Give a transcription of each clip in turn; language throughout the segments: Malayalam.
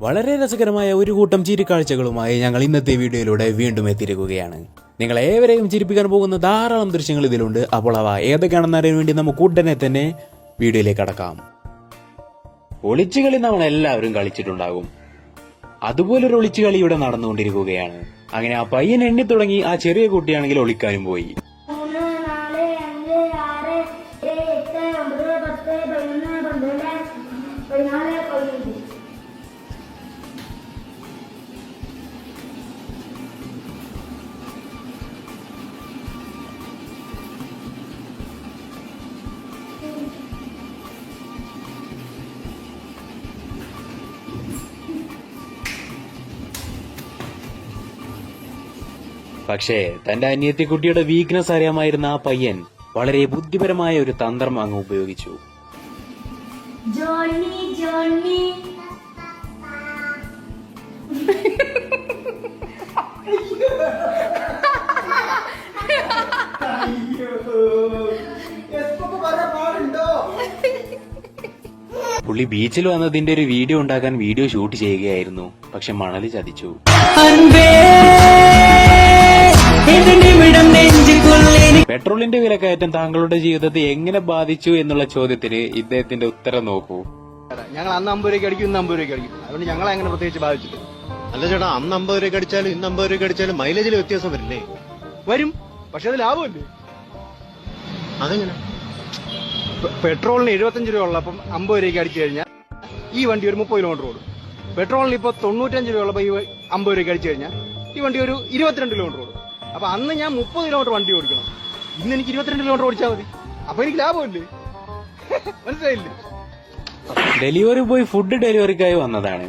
വളരെ രസകരമായ ഒരു കൂട്ടം ചിരിക്കാഴ്ചകളുമായി ഞങ്ങൾ ഇന്നത്തെ വീഡിയോയിലൂടെ വീണ്ടും എത്തിയിരിക്കുകയാണ്. നിങ്ങൾ ഏവരെയും ചിരിപ്പിക്കാൻ പോകുന്ന ധാരാളം ദൃശ്യങ്ങൾ ഇതിലുണ്ട്. അപ്പോൾ അവ ഏതൊക്കെയാണെന്ന് അറിയാൻ വേണ്ടി നമുക്ക് ഉടനെ തന്നെ വീഡിയോയിലേക്ക് കടക്കാം. ഒളിച്ചുകളി നമ്മൾ എല്ലാവരും കളിച്ചിട്ടുണ്ടാകും. അതുപോലൊരു ഒളിച്ചുകളി ഇവിടെ നടന്നുകൊണ്ടിരിക്കുകയാണ്. അങ്ങനെ ആ പയ്യൻ എണ്ണി തുടങ്ങി ആ ചെറിയ കുട്ടിയാണെങ്കിൽ ഒളിക്കാനും പോയി. പക്ഷേ തന്റെ അനിയത്തിക്കുട്ടിയുടെ വീക്ക്നെസ് അറിയാമായിരുന്ന ആ പയ്യൻ വളരെ ബുദ്ധിപരമായ ഒരു തന്ത്രം അങ്ങ് ഉപയോഗിച്ചു. ജോണി ജോണി പുള്ളി ബീച്ചിൽ വന്നതിന്റെ ഒരു വീഡിയോ ഉണ്ടാക്കാൻ വീഡിയോ ഷൂട്ട് ചെയ്യുകയായിരുന്നു. പക്ഷെ മണൽ ചതിച്ചു. പെട്രോളിന്റെ വിലക്കയറ്റം താങ്കളുടെ ജീവിതത്തെ എങ്ങനെ ബാധിച്ചു എന്നുള്ള ചോദ്യത്തിന് ഇദ്ദേഹത്തിന്റെ ഉത്തരം നോക്കൂ. ഞങ്ങൾ അന്ന് അമ്പത് രൂപയ്ക്ക് അടിക്കും ഇന്ന് അമ്പത് രൂപയ്ക്ക് അടിക്കും. അതുകൊണ്ട് ഞങ്ങളെ അങ്ങനെ പ്രത്യേകിച്ച് ബാധിച്ചില്ല അല്ല ചേട്ടാ അന്ന് അമ്പത് രൂപ അടിച്ചാലും ഇന്ന് അമ്പത് രൂപ അടിച്ചാലും മൈലേജിൽ വ്യത്യാസം വരില്ലേ? വരും പക്ഷെ അത് ലാഭമില്ലേ? അതെങ്ങനെ? പെട്രോളിന് എഴുപത്തഞ്ച് രൂപ ഉള്ളപ്പം അമ്പത് രൂപയ്ക്ക് അടിച്ചു കഴിഞ്ഞാൽ ഈ വണ്ടി ഒരു മുപ്പത് കിലോമീറ്റർ ഓടും. പെട്രോളിന് ഇപ്പോൾ തൊണ്ണൂറ്റഞ്ച് രൂപ ഉള്ളപ്പോൾ ഈ അമ്പത് രൂപയ്ക്ക് അടിച്ചു കഴിഞ്ഞാൽ ഈ വണ്ടി ഒരു ഇരുപത്തിരണ്ട് കിലോമീറ്റർ ഓടും. അപ്പൊ അന്ന് ഞാൻ മുപ്പത് കിലോമീറ്റർ വണ്ടി ഓടിക്കണം. ഇന്ന് എനിക്ക് ഇരുപത്തിരണ്ട് കിലോമീറ്റർ ഓടിച്ചാൽ മതി. അപ്പൊ എനിക്ക് ലാഭമില്ലേ? മനസ്സിലായില്ലേ? ഡെലിവറി ബോയ് ഫുഡ് ഡെലിവറിക്കായി വന്നതാണ്.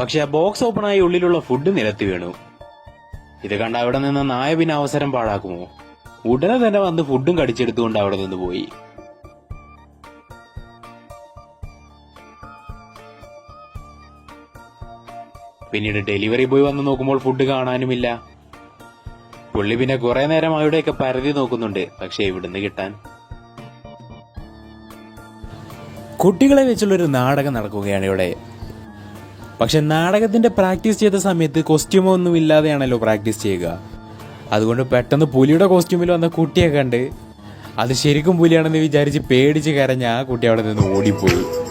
പക്ഷെ ആ ബോക്സ് ഓപ്പൺ ആയി ഉള്ളിലുള്ള ഫുഡ് നിരത്തി വീണു. ഇത് കണ്ട അവിടെ നിന്ന് നായ പിന്നെ അവസരം പാഴാക്കുമോ? ഉടനെ തന്നെ വന്ന് ഫുഡും കടിച്ചെടുത്തുകൊണ്ട് അവിടെ നിന്ന് പോയി. പിന്നീട് ഡെലിവറി ബോയ് വന്ന് നോക്കുമ്പോൾ ഫുഡ് കാണാനുമില്ല. പുള്ളി പിന്നെ കുറെ നേരം അവിടെയൊക്കെ പരതി നോക്കുന്നുണ്ട്. പക്ഷെ ഇവിടുന്ന് കിട്ടാൻ. കുട്ടികളെ വെച്ചുള്ളൊരു നാടകം നടക്കുകയാണ് ഇവിടെ. പക്ഷെ നാടകത്തിന്റെ പ്രാക്ടീസ് ചെയ്ത സമയത്ത് കോസ്റ്റ്യൂമോ ഒന്നും ഇല്ലാതെയാണല്ലോ പ്രാക്ടീസ് ചെയ്യുക. അതുകൊണ്ട് പെട്ടെന്ന് പുലിയുടെ കോസ്റ്റ്യൂമിൽ വന്ന കുട്ടിയെ കണ്ട് അത് ശരിക്കും പുലിയാണെന്ന് വിചാരിച്ച് പേടിച്ച് കരഞ്ഞ ആ കുട്ടി അവിടെ നിന്ന് ഓടിപ്പോയി.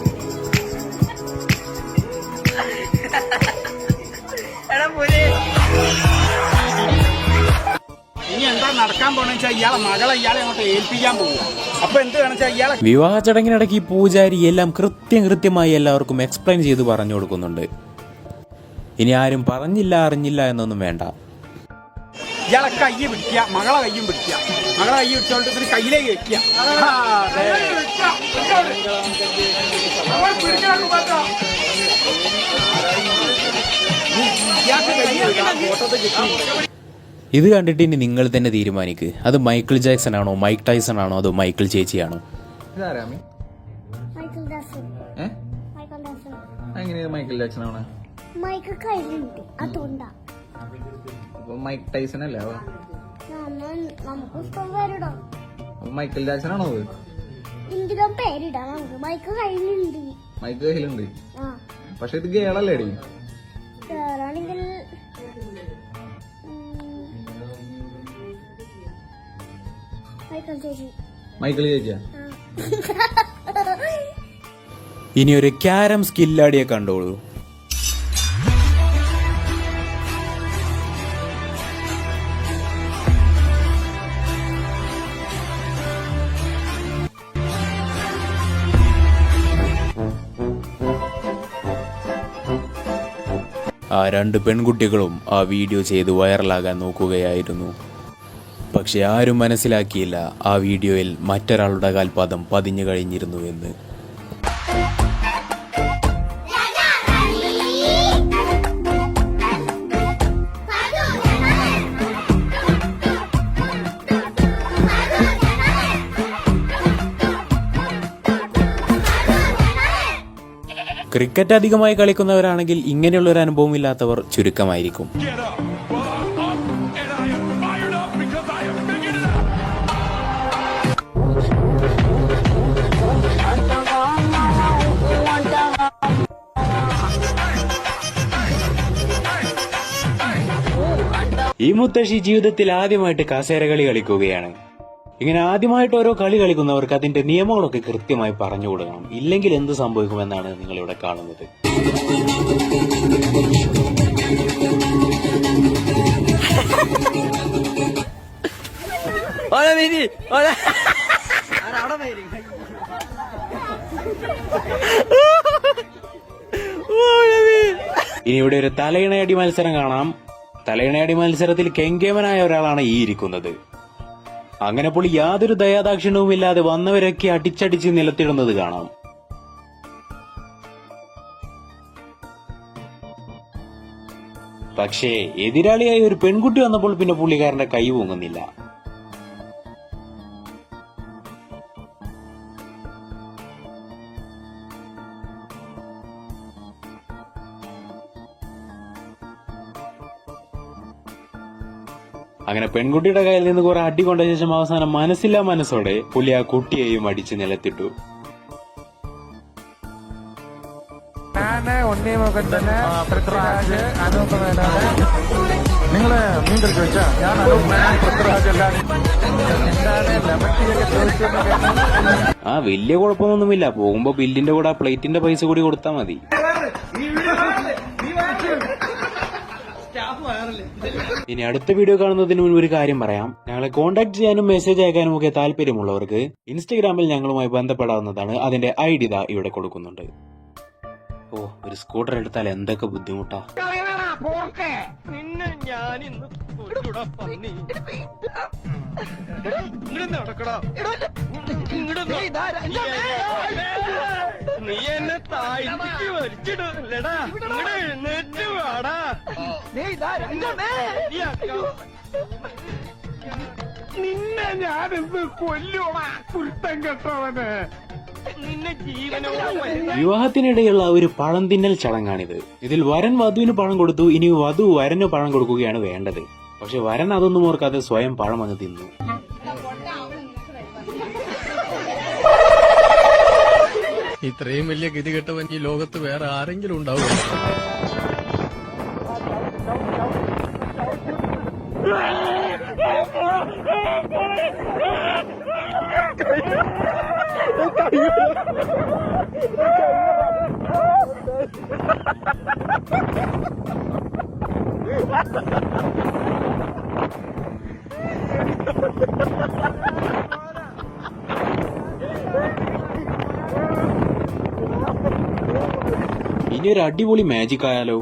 ഇനി എന്താ നടക്കാൻ പോണെന്ന് വെച്ചാൽ ഇയാളെ മകളെ ഇയാളെ അങ്ങോട്ട് ഏൽപ്പിക്കാൻ പോകും അപ്പൊ എന്ത് വേണം വെച്ചാൽ ഇയാളെ വിവാഹ ചടങ്ങിനിടയ്ക്ക് ഈ പൂജാരി എല്ലാം കൃത്യം കൃത്യമായി എല്ലാവർക്കും എക്സ്പ്ലെയിൻ ചെയ്ത് പറഞ്ഞു കൊടുക്കുന്നുണ്ട്. ഇനി ആരും പറഞ്ഞില്ല അറിഞ്ഞില്ല എന്നൊന്നും വേണ്ട. ഇയാളെ കൈ പിടിക്കുക മകളെ കയ്യും പിടിക്കുക. മകളെ കൈ പിടിച്ചോണ്ട് ഇതിന് കയ്യിലേക്ക് വെക്കുക. ഇയാൾക്ക് കൈ ഫോട്ടോത്തെ കിട്ടി. ഇത് കണ്ടിട്ട് ഇനി നിങ്ങൾ തന്നെ തീരുമാനിക്കുക അത് മൈക്കിൾ ജാക്സൺ ആണോ മൈക്ക് ടൈസൺ ആണോ അതോ മൈക്കിൾ ചേച്ചിയാണോ? Michael Michael Jackson. ആണ് അതുകൊണ്ടാ. മൈക്ക് ടൈസൺ അല്ലേ മൈക്കിൾ ജാക്സൺ ആണോ അത്? എന്തിനും പേരിടാം നമുക്ക് മൈക്കിൾ കയ്യിലുണ്ട് മൈക്ക് കയ്യിലുണ്ട്. ആ. പക്ഷെ ഇത് ഗേളല്ലേ മൈക്കിൾ ചേച്ചി മൈക്കിൾ ചേച്ചിയാ ഇനി ഒരു ക്യാരം സ്കില്ലാടിയെ കണ്ടോളൂ. ആ രണ്ട് പെൺകുട്ടികളും ആ വീഡിയോ ചെയ്ത് വൈറലാകാൻ നോക്കുകയായിരുന്നു. പക്ഷെ ആരും മനസ്സിലാക്കിയില്ല ആ വീഡിയോയിൽ മറ്റൊരാളുടെ കാൽപാദം പതിഞ്ഞു കഴിഞ്ഞിരുന്നു എന്ന്. ക്രിക്കറ്റ് അധികമായി കളിക്കുന്നവരാണെങ്കിൽ ഇങ്ങനെയുള്ളൊരു അനുഭവം ഇല്ലാത്തവർ ചുരുക്കമായിരിക്കും. ഈ മുത്തശ്ശി ജീവിതത്തിൽ ആദ്യമായിട്ട് കസേര കളി കളിക്കുകയാണ്. ഇങ്ങനെ ആദ്യമായിട്ട് ഓരോ കളി കളിക്കുന്നവർക്ക് അതിന്റെ നിയമങ്ങളൊക്കെ കൃത്യമായി പറഞ്ഞു കൊടുക്കണം. ഇല്ലെങ്കിൽ എന്ത് സംഭവിക്കുമെന്നാണ് നിങ്ങൾ ഇവിടെ കാണുന്നത് ഇനി ഇവിടെ ഒരു തലയിണയടി മത്സരം കാണാം. തലയിണയടി മത്സരത്തിൽ കെങ്കേമനായ ഒരാളാണ് ഈ ഇരിക്കുന്നത്. അങ്ങനെ പുള്ളി യാതൊരു ദയാദാക്ഷിണവും ഇല്ലാതെ വന്നവരൊക്കെ അടിച്ചടിച്ച് നിലത്തിടുന്നത് കാണാം. പക്ഷേ എതിരാളിയായി ഒരു പെൺകുട്ടി വന്നപ്പോൾ പിന്നെ പുള്ളിക്കാരന്റെ കൈ പൊങ്ങുന്നില്ല. അങ്ങനെ പെൺകുട്ടിയുടെ കയ്യിൽ നിന്ന് കുറെ അടി കൊണ്ട ശേഷം അവസാനം മനസ്സില്ലാ മനസ്സോടെ പുലി ആ കുട്ടിയെയും അടിച്ച് നിലത്തിട്ടു. നിങ്ങൾ മീൻ ഞാൻ ആ വലിയ കുഴപ്പമൊന്നുമില്ല. പോകുമ്പോ ബില്ലിന്റെ കൂടെ ആ പ്ലേറ്റിന്റെ പൈസ കൂടി കൊടുത്താൽ മതി. ഇനി അടുത്ത വീഡിയോ കാണുന്നതിന് മുൻപ് ഒരു കാര്യം പറയാം ഞങ്ങളെ കോൺടാക്ട് ചെയ്യാനും മെസ്സേജ് അയക്കാനും ഒക്കെ താല്പര്യമുള്ളവർക്ക് ഇൻസ്റ്റഗ്രാമിൽ ഞങ്ങളുമായി ബന്ധപ്പെടാവുന്നതാണ് അതിന്റെ ഐ ഡി ദാ ഇവിടെ കൊടുക്കുന്നുണ്ട് ഓ ഒരു സ്കൂട്ടർ എടുത്താൽ എന്തൊക്കെ ബുദ്ധിമുട്ടാ നടക്കടാ വലിച്ചിടല്ലടാ ഇങ്ങോട്ട് എഴുന്നേറ്റ് വാടാ. നിന്നെ ഞാനിന്ന് കൊല്ലൂടാ കുരുത്തം കെട്ടവന്. നിന്നെ ജീവനോട് വിവാഹത്തിനിടെയുള്ള ഒരു പഴം തിന്നൽ ചടങ്ങാണിത്. ഇതിൽ വരൻ വധുവിന് പഴം കൊടുത്തു ഇനി വധു വരന് പഴം കൊടുക്കുകയാണ് വേണ്ടത്. പക്ഷെ വരൻ അതൊന്നും ഓർക്കാതെ സ്വയം പഴം അങ്ങ് തിന്നു. ഇത്രയും വലിയ ഗതികെട്ടവൻ ഈ ലോകത്ത് വേറെ ആരെങ്കിലും ഉണ്ടാവും ഇനി ഒരു അടിപൊളി മാജിക് ആയാലോ?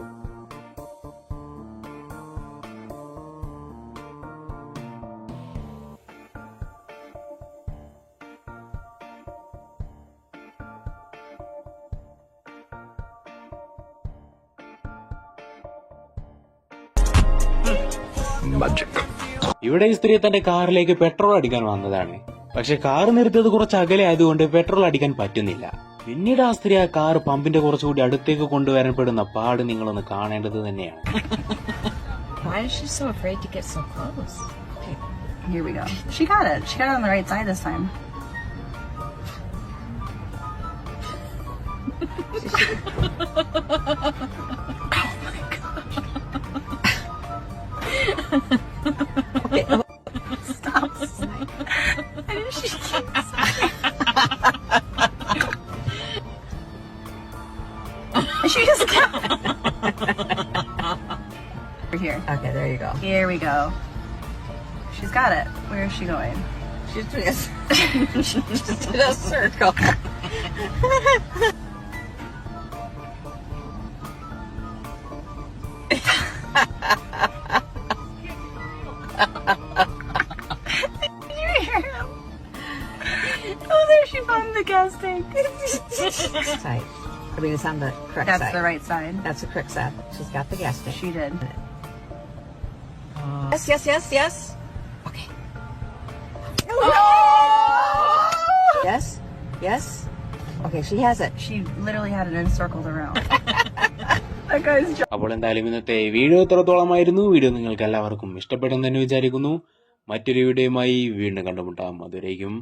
ഇവിടെ ഈ സ്ത്രീ തന്റെ കാറിലേക്ക് പെട്രോൾ അടിക്കാൻ വന്നതാണ്. പക്ഷെ കാർ നിർത്തിയത് കുറച്ച് അകലെ ആയതുകൊണ്ട് പെട്രോൾ അടിക്കാൻ പറ്റുന്നില്ല. പിന്നീട് ആ സ്ത്രീ ആ കാർ പമ്പിന്റെ കുറച്ചുകൂടി അടുത്തേക്ക് കൊണ്ടുവരപ്പെടുന്ന പാട് നിങ്ങളൊന്ന് കാണേണ്ടത് തന്നെയാണ് is so afraid to get so close? Okay, here we go. She got it. She got it on the right side this time. Go. Here we go. She's got it. Where is she going? She's doing a, she just did a circle. Oh, there she found the gas tank. side. I mean, it's on the correct That's side. the right side. That's the correct side. She's got the gas tank. She did. Yes, yes, yes, yes. Okay. Oh! Yes, yes. Okay, she has it. She literally had it encircled around. that guy's അപ്പോൾ എന്തായാലും ഇന്നത്തെ വീഡിയോ എത്രത്തോളമായിരുന്നു വീഡിയോ നിങ്ങൾക്ക് എല്ലാവർക്കും ഇഷ്ടപ്പെട്ടെന്ന് തന്നെ വിചാരിക്കുന്നു മറ്റൊരു വീഡിയോയുമായി വീണ്ടും കണ്ടുമുട്ടാം അതുവരേക്കും